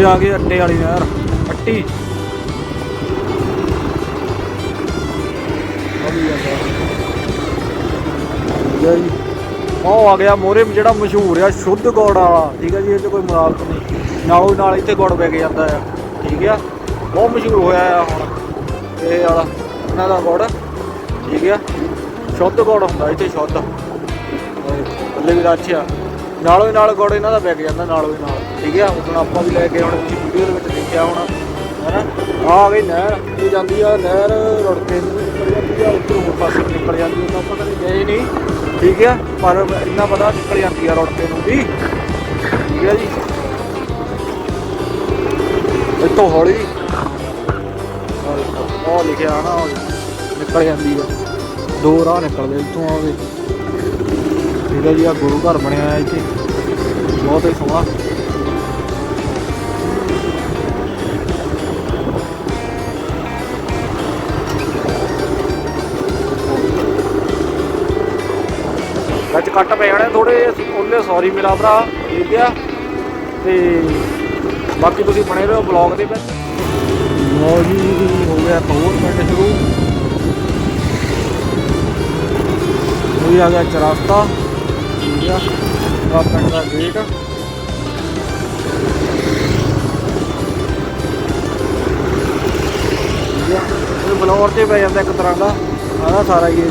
ਇਹ ਆ ਗਈ ਅੱਟੇ ਵਾਲੀ ਨਹਿਰ ਅੱਟੀ। ਜੀ। ਉਹ ਆ ਗਿਆ ਮੋਰੇ ਜਿਹੜਾ ਮਸ਼ਹੂਰ ਆ ਸ਼ੁੱਧ ਗੁੜ ਵਾਲਾ। ਠੀਕ ਹੈ ਜੀ ਇਹ 'ਚ ਕੋਈ ਮਿਲਾਵਟ ਨਹੀਂ। ਨਾਲੋਂ ਨਾਲ ਇੱਥੇ ਗੁੜ ਵਿਕ ਜਾਂਦਾ ਆ। ਠੀਕ ਆ? ਬਹੁਤ ਮਸ਼ਹੂਰ ਹੋਇਆ ਆ ਹੁਣ। ਇਹ ਵਾਲਾ ਇਹਨਾਂ ਦਾ ਗੁੜ। ਠੀਕ ਆ? ਸ਼ੁੱਧ ਗੁੜ ਹੁੰਦਾ ਇੱਥੇ ਸ਼ੁੱਧ। ਥੱਲੇ ਵੀ ਰੱਛ ਆ। ਨਾਲੋਂ ਨਾਲ ਗੁੜ ਇਹਨਾਂ ਦਾ ਵਿਕ ਜਾਂਦਾ ਨਾਲੋਂ ਨਾਲ। ਠੀਕ ਆ ਉਦੋਂ ਆਪਾਂ ਵੀ ਲੈ ਕੇ ਹੁਣ ਤੁਸੀਂ ਵੀਡੀਓ ਦੇ ਵਿੱਚ ਦੇਖਿਆ ਹੋਣਾ, ਹੈਨਾ? ਆ ਗਈ ਨਹਿਰ ਇਹ ਜਾਂਦੀ ਆ, ਨਹਿਰ ਰੁੜਕੇ ਨੂੰ ਨਿਕਲ ਜਾਂਦੀ ਆ, ਉੱਧਰ ਹੋਰ ਪਾਸੇ ਨਿਕਲ ਜਾਂਦੀ ਆ ਆਪਾਂ ਕਦੇ ਗਏ ਨਹੀਂ, ਠੀਕ ਆ? ਪਰ ਇੰਨਾ ਪਤਾ ਨਿਕਲ ਜਾਂਦੀ ਆ ਰੁੜਕੇ ਨੂੰ ਵੀ। ਠੀਕ ਆ ਜੀ। ਇੱਥੋਂ ਹੌਲੀ। ਉਹ ਲਿਖਿਆ ਨਾ ਨਿਕਲ ਜਾਂਦੀ ਆ। ਦੋ ਰਾਹ ਨਿਕਲਦੇ ਇੱਥੋਂ ਆਵੇ ਠੀਕ ਹੈ ਜੀ ਆ ਗੁਰੂ ਘਰ ਬਣਿਆ ਹੈ ਇੱਥੇ। ਬਹੁਤ ਹੀ ਸੋਹਣਾ। ਵਿੱਚ ਕੱਟ ਪੈ ਜਾਣੇ ਥੋੜੇ ਉਹਨੇ ਉਹਲੇ ਸੌਰੀ ਮੇਰਾ ਭਰਾ, ਠੀਕ ਆ? ਤੇ ਬਾਕੀ ਤੁਸੀਂ ਬਣੇ ਰਹੋ ਬਲੌਗ ਦੇ ਵਿੱਚ। ਲੋ ਜੀ ਹੋ ਗਿਆ ਇੱਕ ਹੋਰ ਸ਼ੁਰੂ। ਹੋਈ ਆ ਗਿਆ ਚਰਸਤਾ। ਠੀਕ ਆ ਆ ਪਿੰਡ ਦਾ ਗੇਟ ਇਹ ਬਲੌਰ ਤੇ ਪੈ ਜਾਂਦਾ ਇੱਕ ਤਰ੍ਹਾਂ ਦਾ। ਆਹ ਸਾਰਾ ਹੀ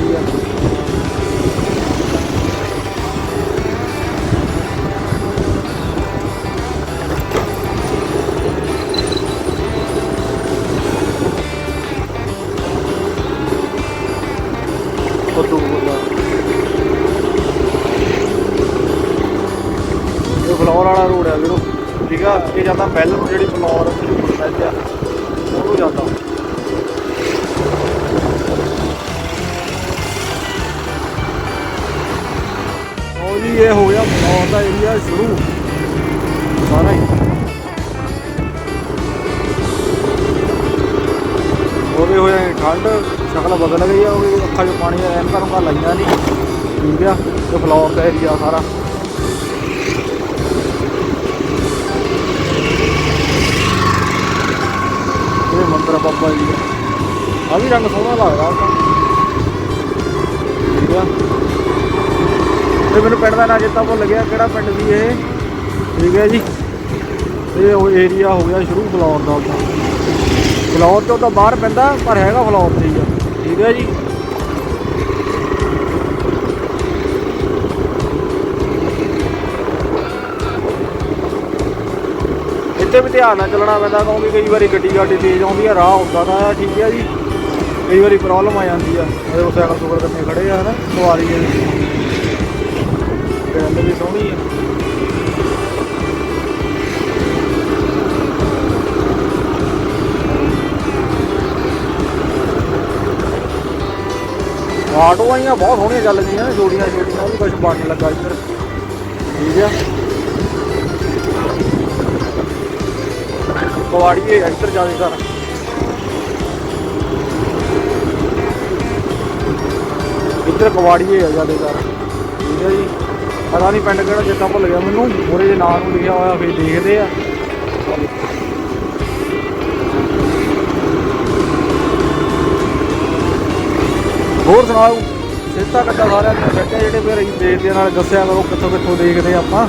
ਏਰੀਆ ਫੋਟੋ ਬੋਲਾ ਇਹ ਫਲੋਰ ਵਾਲਾ ਰੋਡ ਹੈ ਵੀਰੋ। ਠੀਕ ਆ? ਇਹ ਜਾਂਦਾ ਬੈਲ ਨੂੰ ਜਿਹੜੀ ਫਲੋਰ ਮਸ਼ਹੂਰ ਆ। ਉਹਨੂੰ ਜਾਂਦਾ। ਉਹ ਜੀ, ਇਹ ਹੋ ਗਿਆ ਫਲੋਰ ਦਾ ਏਰੀਆ ਸ਼ੁਰੂ। ਸਾਰਾ ਹੀ। ਉਹਦੇ ਹੋਏ ਠੰਡ ਸ਼ਕਲ ਬਦਲ ਗਈ ਆ ਉਹ ਅੱਖਾਂ 'ਚ ਪਾਣੀ ਐਨਕਾਂ ਨੂੰ ਲਾਈਆਂ ਨਹੀਂ ਠੀਕ ਆ, ਤੇ ਫਲੋਰ ਦਾ ਏਰੀਆ ਸਾਰਾ। ਇਹ ਮੰਦਰ ਬਾਬਾ ਜੀ ਦਾ। ਆ ਵੀ ਰੰਗ ਸੋਹਣਾ ਲੱਗਦਾ ਉਹਦਾ ਠੀਕ ਆ। ਤੇ ਮੈਨੂੰ ਪਿੰਡ ਦਾ ਨਾਂ ਚੇਤਾ ਭੁੱਲ ਗਿਆ, ਕਿਹੜਾ ਪਿੰਡ ਸੀ ਇਹ? ਠੀਕ ਹੈ ਜੀ। ਇਹ ਉਹ ਏਰੀਆ ਹੋ ਗਿਆ ਸ਼ੁਰੂ ਫਲੋਰ ਦਾ ਉਹਦਾ ਫਲੋਰ ਤੋਂ ਤਾਂ ਬਾਹਰ ਪੈਂਦਾ, ਪਰ ਹੈਗਾ ਫਲੋਰ ਤੇ ਹੀ ਆ। ਠੀਕ ਹੈ ਜੀ। ਇੱਥੇ ਵੀ ਧਿਆਨ ਨਾਲ ਚੱਲਣਾ ਪੈਂਦਾ, ਕਿਉਂਕਿ ਕਈ ਵਾਰੀ ਗੱਡੀ ਗਾਡੀ ਤੇਜ਼ ਆਉਂਦੀ ਆ, ਰਾਹ ਹੁੰਦਾ ਤਾਂ ਠੀਕ ਹੈ ਜੀ। ਕਈ ਵਾਰੀ ਪ੍ਰੋਬਲਮ ਆ ਜਾਂਦੀ ਆ। ਉਹਦੇ ਕੋਲ ਸਾਈਕਲ ਸੁਕਰ ਕਰਨੇ ਖੜੇ ਆ ਨਾ ਸਵਾਰੀ ਦੇ ਗੱਲ ਵੀ ਸੋਹਣੀ ਆ। ਆਟੋ ਆਈਆਂ, ਬਹੁਤ ਸੋਹਣੀਆਂ ਚੱਲ ਗਈਆਂ ਜੋੜੀਆਂ ਜੋੜੀਆਂ, ਉਹ ਵੀ ਕੁਝ ਬਣਨ ਲੱਗਾ ਇੱਧਰ। ਠੀਕ ਆ। ਕਵਾੜੀਏ ਇੱਧਰ ਜਾਵੇ ਘਰ। ਇੱਧਰ ਕਵਾੜੀਏ ਆ ਜਾਦੇ ਘਰ। ਠੀਕ ਹੈ ਜੀ। ਪਤਾ ਨਹੀਂ ਪਿੰਡ ਕਿਹੜਾ ਚੇਤਾ ਭੁੱਲ ਗਿਆ ਮੈਨੂੰ। ਮੋਰੇ ਦੇ ਨਾਂ ਨੂੰ ਲਿਖਿਆ ਹੋਇਆ, ਫੇਰ ਦੇਖਦੇ ਆ। ਹੋਰ ਸੁਣਾਓ? ਸਿੱਧਾ ਕੱਟਾ ਸਾਰਿਆਂ ਨੂੰ ਬੈਠੇ ਜਿਹੜੇ ਫਿਰ ਅਸੀਂ ਦੇਖਦੇ ਨਾਲ ਦੱਸਿਆ ਕਰੋ ਕਿੱਥੋਂ ਕਿੱਥੋਂ ਦੇਖਦੇ ਆਪਾਂ।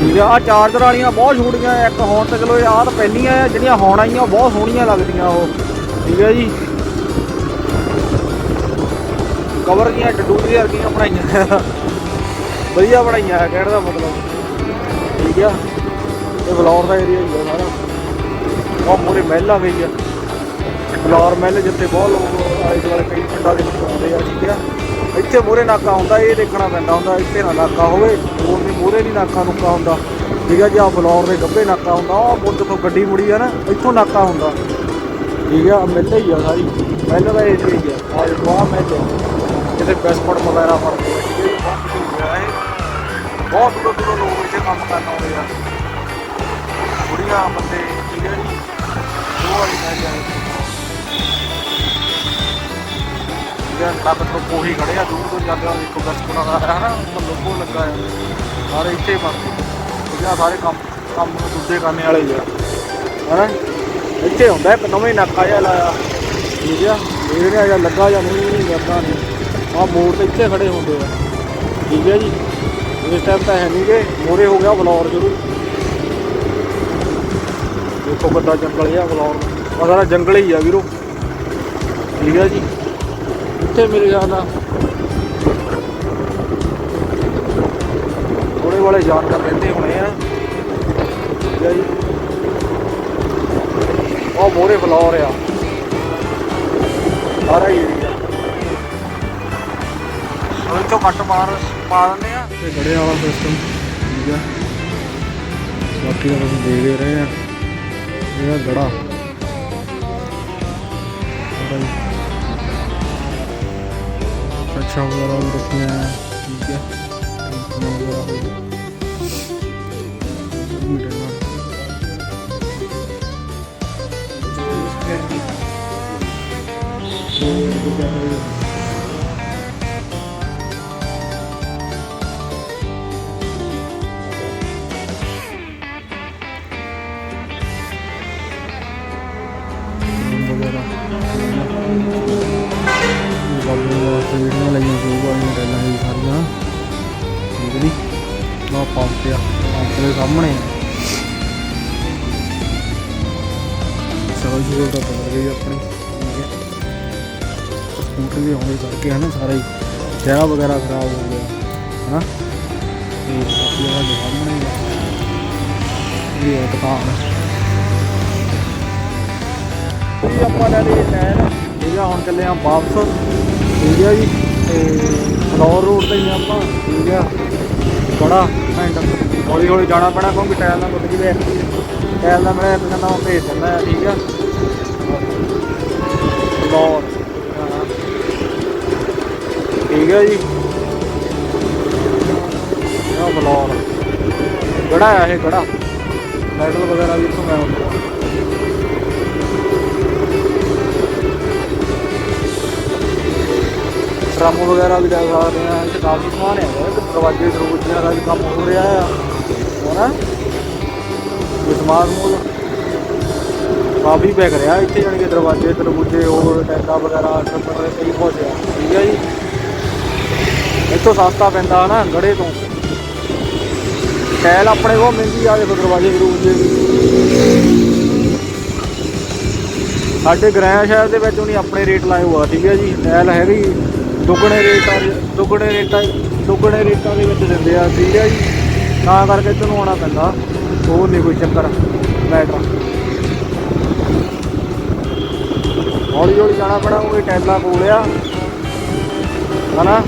ਠੀਕ ਆ ਆ ਚਾਰਜਰ ਵਾਲੀਆਂ ਬਹੁਤ ਛੋਟੀਆਂ, ਇੱਕ ਹੁਣ ਤਾਂ ਚਲੋ ਆਹ ਤਾਂ ਪਹਿਲੀਆਂ ਆ, ਜਿਹੜੀਆਂ ਹੁਣ ਆਈਆਂ, ਉਹ ਬਹੁਤ ਸੋਹਣੀਆਂ ਲੱਗਦੀਆਂ ਉਹ। ਠੀਕ ਹੈ ਜੀ। ਕਵਰ ਦੀਆਂ, ਡੱਡੂ ਦੀਆਂ ਵਰਗੀਆਂ ਬਣਾਈਆਂ। ਵਧੀਆ ਬਣਾਈਆਂ ਹੈ ਕਹਿਣ ਦਾ ਮਤਲਬ। ਠੀਕ ਆ। ਇਹ ਬਲੌਰ ਦਾ ਏਰੀਆ ਹੀ ਆ ਸਾਰਾ। ਬਹੁਤ ਮੋਰੇ ਮਹਿਲ ਗਈ ਆ। ਫਲੋਰ ਮਹਿਲ ਜਿੱਥੇ ਬਹੁਤ ਲੋਕ ਆਲੇ ਦੁਆਲੇ ਕਈ ਪਿੰਡਾਂ ਦੇ ਵਿੱਚ ਆਉਂਦੇ ਆ, ਠੀਕ ਆ। ਇੱਥੇ ਮੋਰੇ ਨਾਕਾ ਹੁੰਦਾ, ਇਹ ਦੇਖਣਾ ਪੈਂਦਾ ਹੁੰਦਾ, ਇੱਥੇ ਨਾ ਨਾਕਾ ਹੋਵੇ, ਹੋਰ ਵੀ ਮੋਰੇ ਨਹੀਂ ਨਾਕਾ ਨੁਕਾ ਹੁੰਦਾ। ਠੀਕ ਆ ਜੀ ਆ ਬਲੌਰ ਦੇ ਗੱਬੇ ਨਾਕਾ ਹੁੰਦਾ ਉਹ ਮੁੱਢ ਤੋਂ ਗੱਡੀ ਮੁੜੀ ਆ ਨਾ, ਇੱਥੋਂ ਨਾਕਾ ਹੁੰਦਾ। ਠੀਕ ਆ ਮਿਲ ਹੀ ਆ ਸਾਰੀ। ਮਹਿਲ ਦਾ ਏਰੀਆ ਹੀ ਆ ਆ ਦੇਖੋ ਆ ਮਹਿਲ ਆ। ਜਿੱਥੇ ਵਗੈਰਾ ਫੜਦੇ ਆ ਠੀਕ ਬਹੁਤ ਮਸ਼ਹੂਰ ਆ ਬਹੁਤ ਦੂਰੋਂ ਦੂਰੋਂ ਲੋਕ ਇੱਥੇ ਕੰਮ ਕਰਨ ਆਉਂਦੇ ਆ। ਬੁੜੀਆਂ, ਬੰਦੇ, ਠੀਕ ਹੈ ਜੀ। ਉਹ ਵਾਲੀ ਮਹਿਲ ਆ ਇਹ। ਜਾਂ ਕੋਹੀ ਖੜੇ ਆ ਦੂਰ ਤੋਂ ਜਾਂਦੇ ਆ ਦੇਖੋ ਬਿਸਕੁਟਾਂ ਦਾ ਹੈ ਨਾ, ਉੱਪਰ ਲੱਗਾ ਹੈ। ਸਾਰੇ ਇੱਥੇ ਬੰਦੇ ਜਿਹੜਾ ਸਾਰੇ ਕੰਮ ਕੰਮ ਨੂੰ ਦੂਜੇ ਕਰਨੇ ਵਾਲੇ ਹੀ ਆ। ਹਨਾ ਇੱਥੇ ਹੁੰਦਾ ਇੱਕ ਨਵੇਂ ਨਾਕਾ ਜਿਹਾ ਲਾਇਆ। ਠੀਕ ਆ ਇਹ ਜਿਹੜਾ ਜਾਂ ਲੱਗਾ ਜਾਂ ਨਹੀਂ ਨਹੀਂ ਲੱਗਾ ਨਹੀਂ। ਆ ਮੋੜ ਤੇ ਇੱਥੇ ਖੜੇ ਹੁੰਦੇ ਆ। ਠੀਕ ਹੈ ਜੀ। ਇਸ ਟਾਈਮ ਤਾਂ ਹੈ ਨਹੀਂਗੇ ਮੋਰੇ ਹੋ ਗਿਆ ਬਲੌਰ ਸ਼ੁਰੂ ਦੇਖੋ ਕਿੱਦਾਂ ਜੰਗਲ ਜਿਹਾ ਬਲੌਰ ਆ ਸਾਰਾ ਜੰਗਲ ਹੀ ਆ ਵੀਰੋ। ਠੀਕ ਹੈ ਜੀ। ਇੱਥੇ ਮੇਰੇ ਖਿਆਲ ਨਾਲ ਥੋੜੇ ਵਾਲੇ ਜਾਨਵਰ ਰਹਿੰਦੇ ਹੋਣੇ ਆ। ਠੀਕ ਹੈ ਜੀ। ਉਹ ਮੋਰੇ ਬਲੌਰ ਆ। ਸਾਰਾ ਹੀ ਏਰੀਆ ਉਹ ਇੱਥੋਂ ਕੱਟ ਮਾਰ ਪਾ ਦਿੰਦੇ ਆ। ਤੇ ਗੜੇ ਵਾਲਾ ਸਿਸਟਮ ਠੀਕ ਆ। ਬਾਕੀ ਤਾਂ ਤੁਸੀਂ ਦੇਖ ਹੀ ਰਹੇ ਆ। ਇਹਦਾ ਗੜਾ। ਸਾਰਾ ਹੀ ਅੱਛਾ ਵਗੈਰਾ ਵੀ ਰੱਖੀਆਂ ਆ ਠੀਕ ਹੈ ਟੈਂਸ਼ਨ ਵਗੈਰਾ ਹੋ ਵਾਸਤੇ ਜਿਹੜੀਆਂ ਲਈਆਂ ਸ਼ੁਰੂ ਉਹ ਵਾਲੀਆਂ ਟੈਲਾਂ ਸੀ ਸਾਰੀਆਂ। ਠੀਕ ਨੀ ਨਾ ਪੰਪ ਆ, ਪੰਪ ਦੇ ਸਾਹਮਣੇ ਸਭ ਜੂਰ ਦਾ ਬਣ ਗਈ ਆਪਣੀ। ਸਕੂਟਰ ਵੀ ਆਉਂਦੇ ਕਰਕੇ ਹਨਾ ਸਾਰਾ ਹੀ ਜਗ੍ਹਾ ਵਗੈਰਾ ਖਰਾਬ ਹੋ ਗਿਆ। ਹਨਾ? ਤੇ ਬਾਕੀ ਉਹਦਾ ਸਾਹਮਣੇ ਆ। ਇਹ ਦੁਕਾਨ। ਜੀ ਆਪਾਂ ਲੈ ਲਈ ਟਾਇਰ ਠੀਕ ਹੁਣ ਚੱਲੇ ਆ ਵਾਪਸ। ਠੀਕ ਆ ਜੀ, ਤੇ ਫਲੋਰ ਰੋਡ ਤੇ ਹੀ ਆਪਾਂ ਠੀਕ ਆ ਬੜਾ ਘੰਟਾ ਹੌਲੀ ਹੌਲੀ ਜਾਣਾ ਪੈਣਾ, ਕਿਉਂਕਿ ਟਾਇਰ ਨਾਲ ਗਈ ਜਵੇ ਟਾਇਰ ਨਾਲ ਮੇਰਾ ਇੱਕ ਕਹਿੰਦਾ ਉਹ ਭੇਜ ਦਿੰਦਾ ਆ ਠੀਕ ਆ? ਫਲੋਰ ਠੀਕ ਆ ਜੀ। ਇਹ ਫਲੋਰ ਗੜਾ ਆ ਇਹ ਗੜਾ ਮੈਟਲ ਵਗੈਰਾ ਵੀ ਇੱਥੋਂ ਮੈਂ ਹੁੰਦਾ ਡਰਮ ਵਗੈਰਾ ਵੀ ਲੈ ਸਕਦੇ ਆ ਇਹ ਕਾਫੀ ਸਮਾਨ ਹੈ ਤੇ ਦਰਵਾਜ਼ੇ ਦਰਵਾਜ਼ਿਆਂ ਦਾ ਵੀ ਕੰਮ ਹੋ ਰਿਹਾ ਆ। ਹੈਨਾ? ਇਹ ਸਮਾਨ ਮੂਲ ਕਾਫੀ ਪੈਕ ਰਿਹਾ ਇੱਥੇ, ਜਾਣੀ ਕਿ ਦਰਵਾਜ਼ੇ ਦਰਵਾਜ਼ੇ ਹੋਰ ਟੈਂਕਾ ਵਗੈਰਾ ਛੱਪੜ ਦੇ ਕਈ ਕੁਝ ਆ। ਠੀਕ ਹੈ ਜੀ? ਇੱਥੋਂ ਸਸਤਾ ਪੈਂਦਾ ਨਾ ਗੜੇ ਤੋਂ। ਟੈਲ ਆਪਣੇ ਕੋਲ ਮਹਿੰਗੀ ਆ, ਦੇਖੋ ਦਰਵਾਜ਼ੇ ਦਰਵਾਜ਼ੇ ਸਾਡੇ ਗ੍ਰਹਿ ਸ਼ਹਿਰ ਦੇ ਵਿੱਚ ਉਹਨੇ ਆਪਣੇ ਰੇਟ ਲਾਏ ਹੋਆ ਠੀਕ ਹੈ ਜੀ? ਟੈਲ ਹੈਗੀ। ਦੁੱਗਣੇ ਰੇਟਾਂ ਦੁੱਗਣੇ ਰੇਟਾਂ ਦੁੱਗਣੇ ਰੇਟਾਂ ਦੇ ਵਿੱਚ ਦਿੰਦੇ ਆ ਠੀਕ ਹੈ ਜੀ। ਤਾਂ ਕਰਕੇ ਤੁਹਾਨੂੰ ਆਉਣਾ ਪੈਂਦਾ। ਹੋਰ ਨਹੀਂ ਕੋਈ ਚੱਕਰ। ਮੈਟਰ ਹੌਲੀ ਹੌਲੀ ਜਾਣਾ ਪੈਣਾ, ਉਹ ਟੈਲਾਂ ਕੋਲ ਆ ਹਨਾ?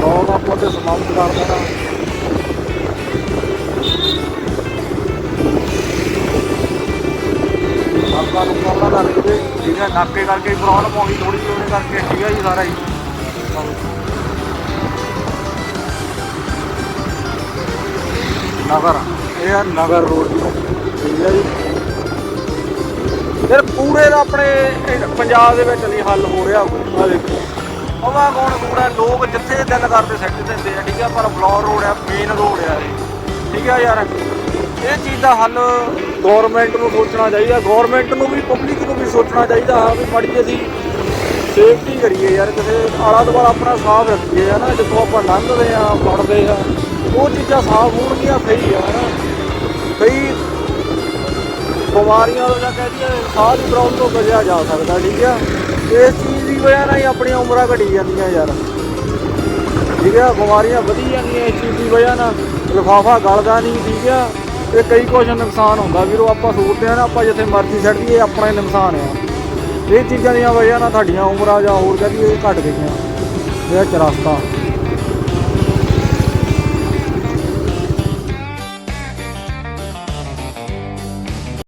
ਲੋਕ ਆਪਾਂ ਤੇ ਸਮਾਪਤ ਕਰ ਦੇਣਾ ਆਪਾਂ ਨੂੰ ਪ੍ਰੋਬਲਮ ਲੱਗ ਠੀਕ ਹੈ, ਨਾਕੇ ਕਰਕੇ ਪ੍ਰੋਬਲਮ ਆਉਂਦੀ ਥੋੜੀ ਜਿਹੀ ਉਹਦੇ ਕਰਕੇ, ਠੀਕ ਹੈ ਜੀ ਸਾਰਾ ਹੀ। ਨਗਰ, ਇਹ ਆ ਨਗਰ ਰੋਡ ਠੀਕ ਹੈ ਜੀ। ਫਿਰ ਪੂਰੇ ਦਾ ਆਪਣੇ ਪੰਜਾਬ ਦੇ ਵਿੱਚ ਨਹੀਂ ਹੱਲ ਹੋ ਰਿਹਾ। ਆ ਦੇਖੋ। ਉਹਦਾ ਕੌਣ ਕੂੜਾ? ਲੋਕ ਜਿੱਥੇ ਦਿਲ ਕਰਦੇ ਸੈੱਟ ਦਿੰਦੇ ਆ, ਠੀਕ ਆ ਪਰ ਬਲੌਰ ਰੋਡ ਆ ਮੇਨ ਰੋਡ ਆ ਇਹ। ਠੀਕ ਹੈ ਯਾਰ। ਇਹ ਚੀਜ਼ ਦਾ ਹੱਲ ਗਵਰਨਮੈਂਟ ਨੂੰ ਸੋਚਣਾ ਚਾਹੀਦਾ। ਗਵਰਨਮੈਂਟ ਨੂੰ ਵੀ ਪਬਲਿਕ ਨੂੰ ਵੀ ਸੋਚਣਾ ਚਾਹੀਦਾ ਹਾਂ ਵੀ ਮਾੜੀ ਅਸੀਂ ਸੇਫਟੀ ਕਰੀਏ ਯਾਰ ਕਿਸੇ ਆਲਾ ਦੁਆਲਾ ਆਪਣਾ ਸਾਫ਼ ਰੱਖੀਏ ਹੈ ਨਾ ਜਿੱਥੋਂ ਆਪਾਂ ਲੰਘਦੇ ਆ ਪੜਦੇ ਆ ਉਹ ਚੀਜ਼ਾਂ ਸਾਫ਼ ਹੋਣਗੀਆਂ ਸਹੀ ਆ ਹੈ ਨਾ ਕਈ ਬਿਮਾਰੀਆਂ ਤੋਂ ਜਾਂ ਕਹਿ ਦਈਏ, ਸਾਹ ਦੀ ਪ੍ਰੋਬਲਮ ਤੋਂ ਬਚਿਆ ਜਾ ਸਕਦਾ, ਠੀਕ ਆ। ਇਸ ਚੀਜ਼ ਦੀ ਵਜ੍ਹਾ ਨਾਲ ਹੀ ਆਪਣੀਆਂ ਉਮਰਾਂ ਘਟੀ ਜਾਂਦੀਆਂ ਯਾਰ। ਠੀਕ ਆ, ਬਿਮਾਰੀਆਂ ਵਧੀ ਜਾਂਦੀਆਂ ਇਸ ਚੀਜ਼ ਦੀ ਵਜ੍ਹਾ ਨਾਲ, ਲਿਫਾਫਾ ਗਲਦਾ ਨਹੀਂ, ਠੀਕ ਆ। ਤੇ ਕਈ ਕੁਝ ਨੁਕਸਾਨ ਹੁੰਦਾ ਵੀਰੋ, ਆਪਾਂ ਸੋਚਦੇ ਆ ਨਾ, ਆਪਾਂ ਜਿੱਥੇ ਮਰਜ਼ੀ ਛੱਡ ਦਈਏ ਆਪਣਾ ਹੀ ਨੁਕਸਾਨ ਆ। ਇਹ ਚੀਜ਼ਾਂ ਦੀਆਂ ਵਜ੍ਹਾ ਨਾਲ ਤੁਹਾਡੀਆਂ ਉਮਰਾਂ ਜਾਂ ਹੋਰ ਕਹਦੀਏ ਘਟ ਗਈਆਂ, ਇਹ ਚਰਸਤਾ